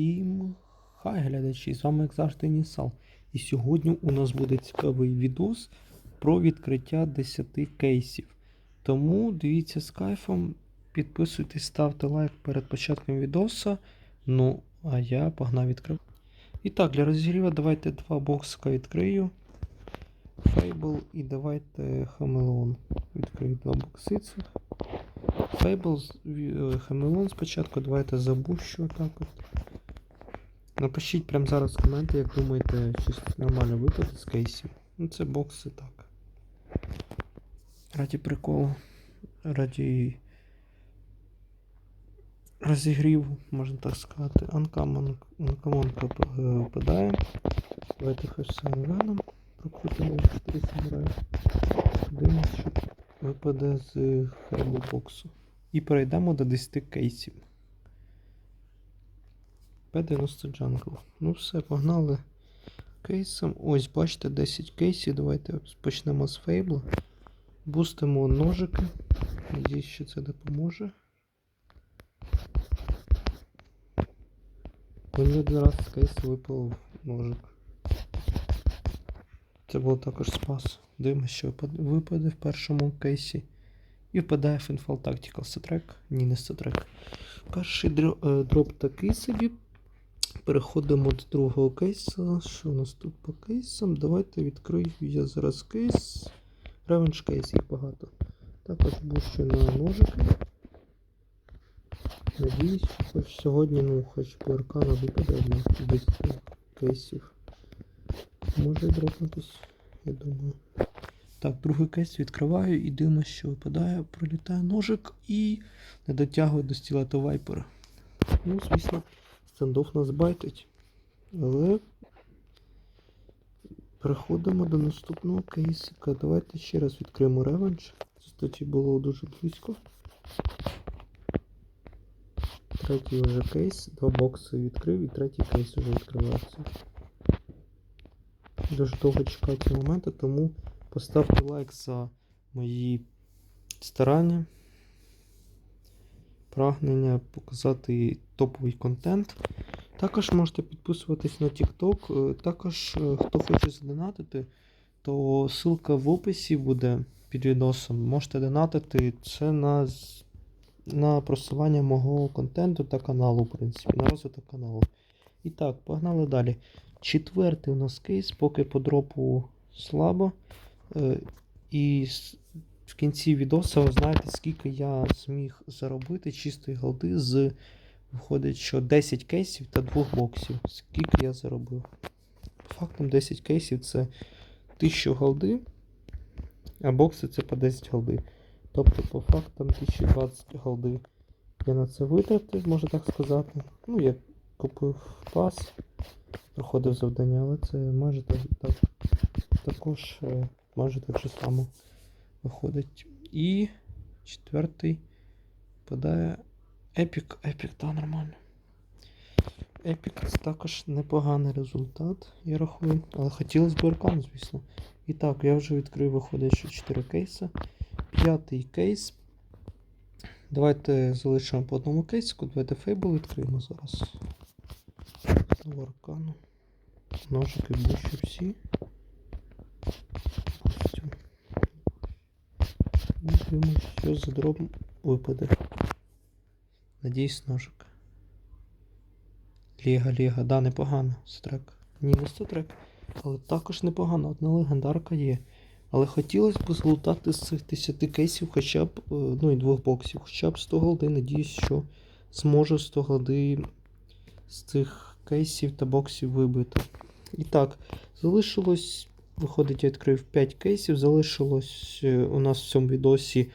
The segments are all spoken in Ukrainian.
Всім хай глядачі, з вами як завжди Нісал. І сьогодні у нас буде цікавий відос про відкриття 10 кейсів. Тому дивіться з кайфом, підписуйтесь, ставте лайк перед початком відоса. Ну, а я погнав відкривати. І так, для розігріву давайте два боксика відкрию. Фейбл і давайте Хамелеон. Відкрию два бокси цих. Фейбл, Хамелеон спочатку, давайте забущу отак от. Напишіть прямо зараз в коменти, як думаєте, чи нормально випаде з кейсів. Ну це бокси так. Раді приколу. Раді розігріву, можна так сказати. Анкамон випадає. Давайте Херсен Веном. Прокрутимо 4 самурая. Дивимось, що випаде з Хербл боксу. І перейдемо до 10 кейсів. P90 Jungle. Ну все, погнали кейсом. Ось, бачите, 10 кейсів. Давайте почнемо з фейбла. Бустимо ножики. Надіюсь, що це допоможе. Мені один раз з кейсу випав ножик. Це було також спас. Дивимося, що випаде в першому кейсі. І впадає Finfall Tactical статрек. Ні, не статрек. Перший е, дроп такий собі. Переходимо до другого кейсу. Що у нас тут по кейсам? Давайте відкрию я зараз кейс. Кейс їх багато. Також бущу на ножики. Надіюсь, хоч сьогодні, ну, хоч по аркану випаде одна з цих кейсів. Може дропнутись, я думаю. Так, другий кейс відкриваю і дивимося, що випадає. Пролітає ножик і не дотягує до стілету вайпера. Ну, звісно, стендоф нас байтить. Але переходимо до наступного кейсика. Давайте ще раз відкриємо ревенж. Кстати, було дуже близько. Третій вже кейс, два бокси відкрив і третій кейс вже відкривається. Дуже довго чекаю моменту, тому поставте лайк за мої старання, прагнення показати топовий контент. Також можете підписуватись на TikTok. Е, Також, е, хто хоче задонатити, то ссылка в описі буде під відосом. Можете донатити це на, на просування мого контенту та каналу, в принципі, на розвиток каналу. І так, погнали далі. Четвертий у нас кейс, поки по дропу слабо. Е, І в кінці відоса ви знаєте, скільки я зміг заробити чистої голди з виходить, що 10 кейсів та 2 боксів. Скільки я заробив? По фактам 10 кейсів це 1000 голди, а бокси це по 10 голди. Тобто, по фактам 1020 голди я на це витратив, можна так сказати. Ну, я купив пас, проходив завдання, але це майже так, так, також е, майже так же само виходить. І четвертий подає Епік, епік, та нормально. Епік це також непоганий результат, я рахую. Але хотілося б аркан, звісно. І так, я вже відкрив, виходить, що 4 кейси. П'ятий кейс. Давайте залишимо по одному кейсику. Давайте фейбл відкриємо зараз. Знову аркану. Ножики більше всі. Дивимось, що за дроб випаде. Надіюсь, ножик. Ліга, Ліга, да, непогано. Стрек. Ні, не стрек. Але також непогано. Одна легендарка є. Але хотілося б злутати з цих 10 кейсів хоча б, е, ну і двох боксів, хоча б 100 голди. Надіюсь, що зможу 100 голди з цих кейсів та боксів вибити. І так, залишилось, виходить, я відкрив 5 кейсів. Залишилось е, у нас в цьому відосі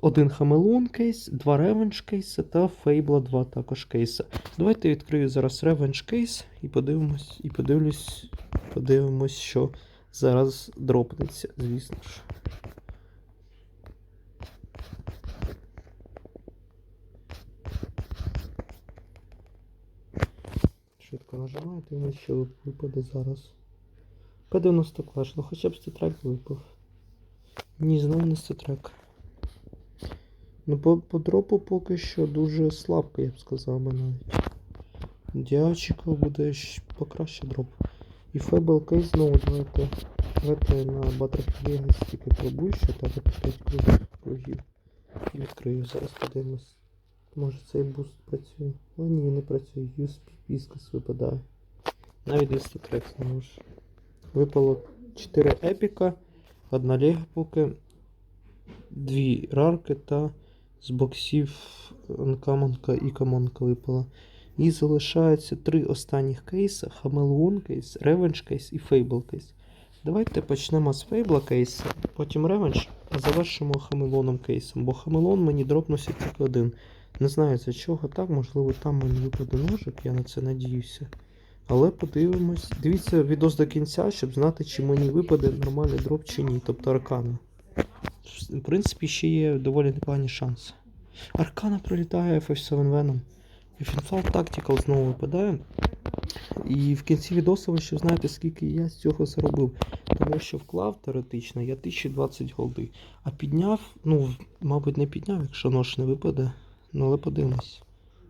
один Хамелон кейс, два ревенж кейси та Фейбла 2 також кейси. Давайте відкрию зараз ревенж кейс і подивимось, і подивлюсь, подивимось, що зараз дропнеться, звісно ж. Швидко дивимось, що випаде зараз. P90 клаш, ну хоча б статрек випав. Ні, знову не статрек. Ну, по, по дропу поки що дуже слабко, я б сказав би навіть. Я буде покраще дроп. І Fable Case знову давайте. Давайте на Butterfly Legacy тільки пробую так от 5 кругів. відкрию. Зараз подивимось. Може цей буст працює. О ні, не працює. USP Viscous випадає. Навіть 200 трекс не може. Випало 4 епіка, одна лего поки, дві рарки та з боксів Анкамонка і Камонка випала. І залишаються три останніх кейси: Хамелеон кейс, Ревенж кейс і Фейбл кейс. Давайте почнемо з Фейбла кейса, потім Ревенж, а завершимо Хамелоном кейсом, бо Хамелон мені дропнувся тільки один. Не знаю за чого так, можливо, там мені випаде ножик, я на це надіюся. Але подивимось. Дивіться відос до кінця, щоб знати, чи мені випаде нормальний дроп чи ні, тобто аркана. В принципі, ще є доволі непогані шанси. Аркана пролітає FF7 Venom. Finfall Tactical знову випадає. І в кінці відосу ви ще знаєте, скільки я з цього заробив. Тому що вклав теоретично я 1020 голди. А підняв, ну, мабуть, не підняв, якщо нож не випаде. Ну, але подивимось.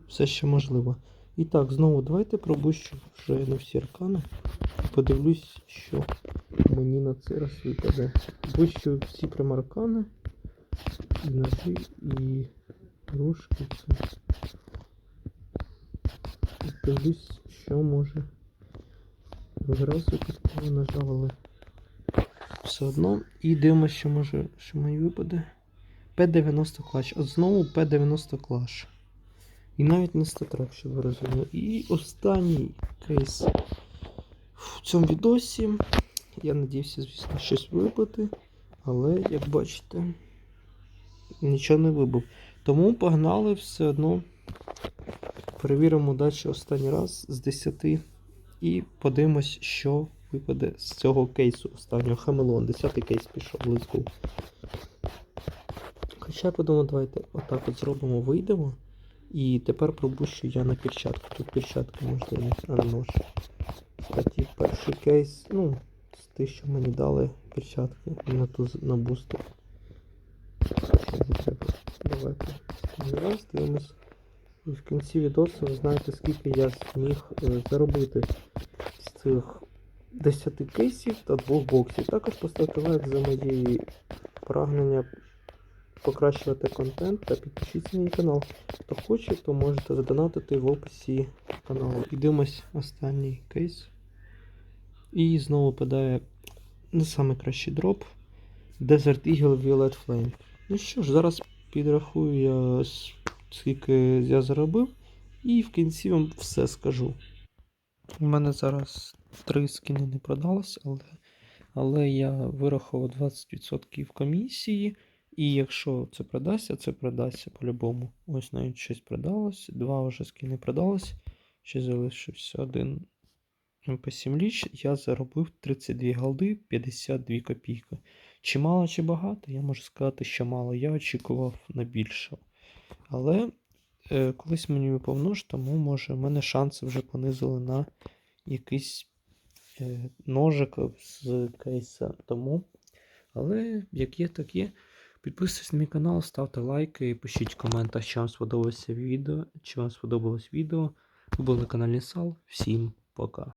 Все ще можливо. І так, знову давайте пробущу вже на всі аркани. Подивлюсь, що мені на цей раз випаде. Бущу всі прям аркани. І ножи, і рушки. Це. Дивлюсь, що може. Зразу підкова нажали. Все одно. І дивимося, що може, що мені випаде. П90 клаш. От знову П90 клаш. І навіть не статрак, щоб ви розуміли. І останній кейс в цьому відосі. Я надіявся, звісно, щось вибити. Але, як бачите, нічого не вибив. Тому погнали все одно. Перевіримо далі останній раз з 10 і подивимось, що випаде з цього кейсу останнього Хамелон. 10 кейс пішов близько. Хоча я подумав, давайте отак от зробимо, вийдемо. І тепер пробущу я на перчатку. Тут перчатка можливість, а нож. Кстати, перший кейс, ну, з тих, що мені дали перчатки на ту на треба? Давайте. Дивимось. І в кінці відосу ви знаєте, скільки я зміг е, заробити з цих 10 кейсів та двох боксів. Також поставте лайк за мої прагнення покращувати контент та підпишіться на мій канал. Хто хоче, то можете задонатити в описі каналу. Ідемось останній кейс. І знову падає не саме кращий дроп. Desert Eagle Violet Flame. Ну що ж, зараз підрахую я скільки я заробив. І в кінці вам все скажу. У мене зараз три скини не продалось, але, але я вирахував 20% комісії. І якщо це продасться, це продасться по-любому. Ось навіть щось продалось, два вже скини продалось. Ще залишився один МП7 ліч. Я заробив 32 голди, 52 копійки. Чи мало, чи багато, я можу сказати, що мало. Я очікував на більше. Але е, колись мені випав тому може в мене шанси вже понизили на якийсь е, ножик з кейса. Тому. Але як є, так є. Підписуйтесь на мій канал, ставте лайки, пишіть в коментах, вам сподобалося відео, чи вам сподобалось відео. Ви були на каналі Сал. Всім пока.